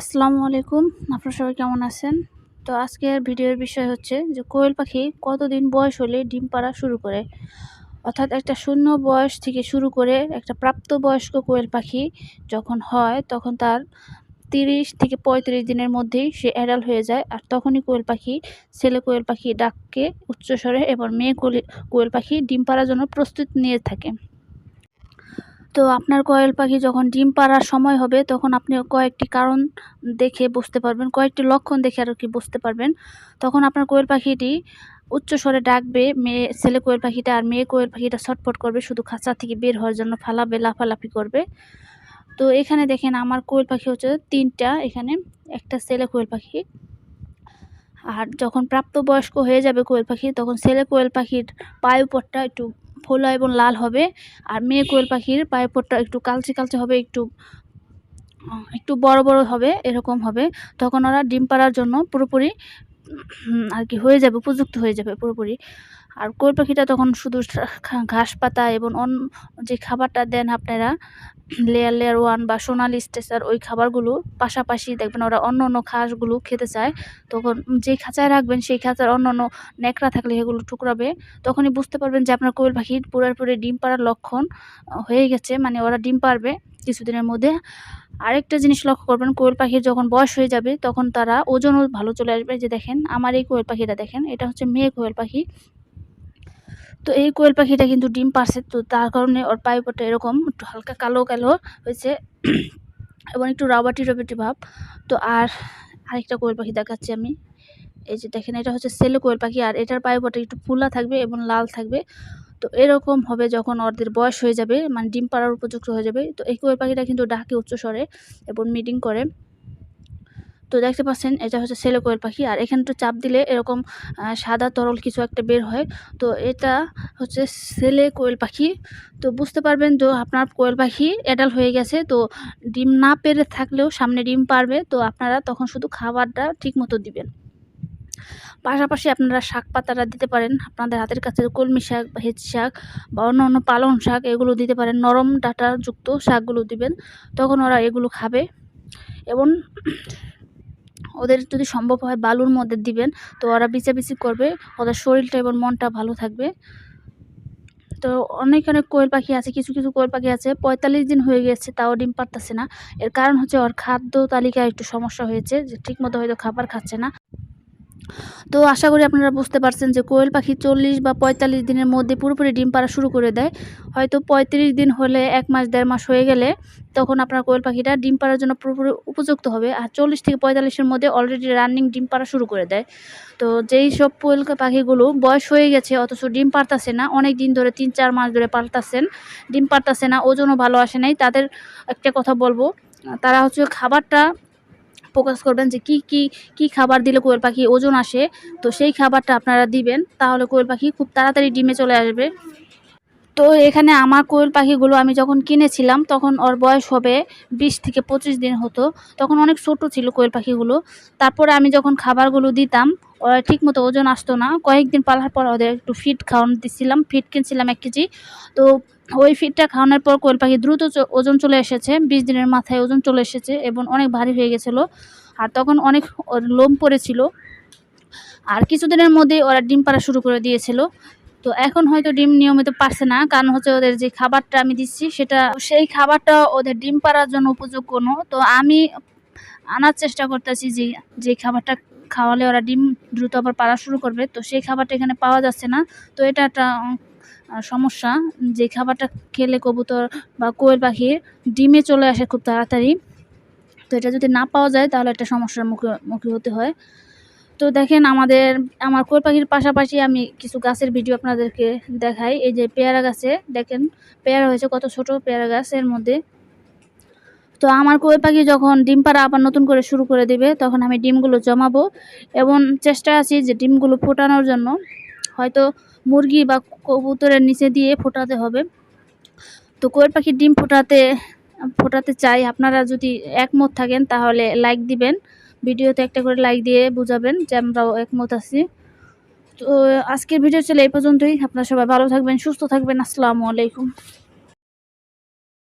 আসসালামু আলাইকুম। আপনারা সবাই কেমন আছেন? তো আজকের ভিডিওর বিষয় হচ্ছে যে কোয়েল পাখি কতদিন বয়স হলে ডিম পাড়া শুরু করে? অর্থাৎ একটা শূন্য বয়স থেকে শুরু করে একটা প্রাপ্তবয়স্ক কোয়েল পাখি যখন হয়, তখন তার তিরিশ থেকে পঁয়ত্রিশ দিনের মধ্যেই সে অ্যাডাল হয়ে যায়। আর তখনই কোয়েল পাখি, ছেলে কোয়েল পাখি ডাককে উচ্চস্বরে এবং মেয়ে কোয়েল পাখি ডিম পাড়ার জন্য প্রস্তুত নিয়ে থাকে। তো আপনার কোয়েল পাখি যখন ডিম পাড়ার সময় হবে, তখন আপনি কয়েকটি কারণ দেখে বুঝতে পারবেন, কয়েকটি লক্ষণ দেখে আর কি বুঝতে পারবেন। তখন আপনার কোয়েল পাখিটি উচ্চ স্বরে ডাকবে, মেয়ে, ছেলে কোয়েল পাখিটা আর মেয়ে কোয়েল পাখিটা ছটফট করবে, শুধু খাঁচা থেকে বের হওয়ার জন্য ফালাবে, লাফালাফি করবে। তো এখানে দেখেন আমার কোয়েল পাখি হচ্ছে তিনটা, এখানে একটা ছেলে কোয়েল পাখি। আর যখন প্রাপ্তবয়স্ক হয়ে যাবে কোয়েল পাখি, তখন ছেলে কোয়েল পাখির পায়ুপটটা একটু ফোলা এবং লাল হবে। আর মেয়ে কোয়েল পাখির পায়ুপটটা একটু কালচে কালচে হবে, একটু একটু বড় বড় হবে, এরকম হবে। তখন ওরা ডিম পাড়ার জন্য পুরোপুরি আর কি হয়ে যাবে, উপযুক্ত হয়ে যাবে পুরোপুরি। আর কোয়েল পাখিটা তখন শুধু ঘাস পাতা এবং অন্য যে খাবারটা দেন আপনারা লেয়ার লেয়ার ওয়ান বা সোনালি স্টেসার ওই খাবারগুলো, পাশাপাশি দেখবেন ওরা অন্য অন্য ঘাসগুলো খেতে চায়। তখন যে খাঁচায় রাখবেন সেই খাঁচার অন্য অন্য ন্যাকড়া থাকলে সেগুলো টুকরাবে। তখনই বুঝতে পারবেন যে আপনার কোয়েল পাখির পুরোপুরি ডিম পাড়ার লক্ষণ হয়ে গেছে মানে ওরা ডিম পারবে কিছুদিনের মধ্যে। আরেকটা জিনিস লক্ষ্য করবেন, কোয়েল পাখির যখন বয়স হয়ে যাবে, তখন তারা ওজনও ভালো চলে আসবে। যে দেখেন, আমার এই কোয়েল পাখিটা দেখেন, এটা হচ্ছে মেয়ে কোয়েল পাখি। তো এই কোয়েল পাখিটা কিন্তু ডিম পারছে, তো তার কারণে ওর পাইপটা এরকম একটু হালকা কালো কালো হয়েছে এবং একটু রাবাটি রাবাটি ভাব। তো আর আরেকটা কোয়েল পাখি দেখাচ্ছি আমি। এই যে দেখেন, এটা হচ্ছে সেলো কোয়েল পাখি, আর এটার পাইপটা একটু ফুলা থাকবে এবং লাল থাকবে। তো এরকম হবে যখন ওদের বয়স হয়ে যাবে মানে ডিম পাড়ার উপযুক্ত হয়ে যাবে। তো এই কোয়েল পাখিটা কিন্তু ডাকে উচ্চ স্বরে এবং মিটিং করে। তো দেখতে পাচ্ছেন, এটা হচ্ছে ছেলে কোয়েল পাখি। আর এখানে একটু চাপ দিলে এরকম সাদা তরল কিছু একটা বের হয়। তো এটা হচ্ছে ছেলে কোয়েল পাখি। তো বুঝতে পারবেন তো আপনার কোয়েল পাখি অ্যাডাল্ট হয়ে গেছে, তো ডিম না পেরে থাকলেও সামনে ডিম পারবে তো আপনারা তখন শুধু খাবারটা ঠিক মতো দিবেন। পাশাপাশি আপনারা শাক পাতাটা দিতে পারেন, আপনাদের হাতের কাছে কলমি শাক বা হেঁচ শাক বা অন্য অন্য পালং শাক এগুলো দিতে পারেন, নরম ডাটাযুক্ত শাকগুলো দিবেন, তখন ওরা এগুলো খাবে এবং ওদের যদি সম্ভব হয় বালুর মধ্যে দিবেন, তো ওরা বিচাবিচি করবে, ওদের শরীরটা এবং মনটা ভালো থাকবে। তো অনেক অনেক কোয়েল পাখি আছে, কিছু কিছু কোয়েল পাখি আছে, পঁয়তাল্লিশ দিন হয়ে গেছে তাও ডিম পারতেছে না। এর কারণ হচ্ছে ওর খাদ্য তালিকায় একটু সমস্যা হয়েছে, যে ঠিকমতো হয়তো খাবার খাচ্ছে না। তো আশা করি আপনারা বুঝতে পারছেন যে কোয়েল পাখি চল্লিশ বা পঁয়তাল্লিশ দিনের মধ্যে পুরোপুরি ডিম পাড়া শুরু করে দেয়। হয়তো পঁয়ত্রিশ দিন হলে এক মাস, দেড় মাস হয়ে গেলে তখন আপনার কোয়েল পাখিটা ডিম পাড়ার জন্য পুরোপুরি উপযুক্ত হবে আর চল্লিশ থেকে পঁয়তাল্লিশের মধ্যে অলরেডি রানিং ডিম পাড়া শুরু করে দেয়। তো যেই সব কোয়েল পাখিগুলো বয়স হয়ে গেছে অথচ ডিম পারতাছে না, অনেক দিন ধরে তিন, চার মাস ধরে পারতাছেন ডিম পারতাছে না, ওজনও ভালো আসে নাই, তাদের একটা কথা বলব, তারা হচ্ছে খাবারটা ফোকাস করবেন যে কি কি কি খাবার দিলে কোয়েল পাখি ওজন আসে, তো সেই খাবারটা আপনারা দিবেন, তাহলে কোয়েল পাখি খুব তাড়াতাড়ি ডিমে চলে আসবে। তো এখানে আমার কোয়েল পাখিগুলো আমি যখন কিনেছিলাম, তখন ওর বয়স হবে বিশ থেকে পঁচিশ দিন হতো, তখন অনেক ছোট ছিল কোয়েল পাখিগুলো। তারপরে আমি যখন খাবারগুলো দিতাম ওরা ঠিক মতো ওজন আসতো না। কয়েকদিন পালার পর ওদের একটু ফিট খাওয়ানো দিচ্ছিলাম ফিট কিনছিলাম এক কেজি। তো ওই ফিটটা খাওয়ানোর পর কোয়েল পাখি দ্রুত ওজন চলে এসেছে, বিশ দিনের মাথায় ওজন চলে এসেছে এবং অনেক ভারী হয়ে গেছিল। আর তখন অনেক লোম পড়েছিল। আর কিছুদিনের মধ্যেই ওরা ডিম পাড়া শুরু করে দিয়েছিল। তো এখন হয়তো ডিম নিয়মিত পারছে না, কারণ হচ্ছে ওদের যে খাবারটা আমি দিচ্ছি সেটা, সেই খাবারটা ওদের ডিম পাড়ার জন্য উপযোগ্য কোনো তো আমি আনার চেষ্টা করতেছি যে যে খাবারটা খাওয়ালে ওরা ডিম দ্রুত আবার পাড়া শুরু করবে। তো সেই খাবারটা এখানে পাওয়া যাচ্ছে না। তো এটা একটা সমস্যা যে খাবারটা খেলে কবুতর বা কোয়েল পাখির ডিমে চলে আসে খুব তাড়াতাড়ি। তো এটা যদি না পাওয়া যায় তাহলে একটা সমস্যার মুখে মুখে হতে হয়। তো দেখেন আমাদের, আমার কোয়েল পাখির পাশাপাশি আমি কিছু গাছের ভিডিও আপনাদেরকে দেখাই। এই যে পেয়ারা গাছে, দেখেন পেয়ারা হয়েছে কত ছোট পেয়ারা গাছের মধ্যে। তো আমার কোয়েল পাখি যখন ডিম পাড়া আবার নতুন করে শুরু করে দিবে, তখন আমি ডিমগুলো জমাবো এবং চেষ্টা আছি যে ডিমগুলো ফোটানোর জন্য। হয়তো মুরগি বা কবুতরের নিচে দিয়ে ফোটাতে হবে। তো কোয়েল পাখির ডিম ফোটাতে ফোটাতে চাই, আপনারা যদি একমত থাকেন তাহলে লাইক দিবেন। ভিডিওতে একটা করে লাইক দিয়ে বুঝাবেন যে আমরাও একমত আছি। তো আজকের ভিডিও চলে এই পর্যন্তই। আপনারা সবাই ভালো থাকবেন, সুস্থ থাকবেন। আসসালামু আলাইকুম।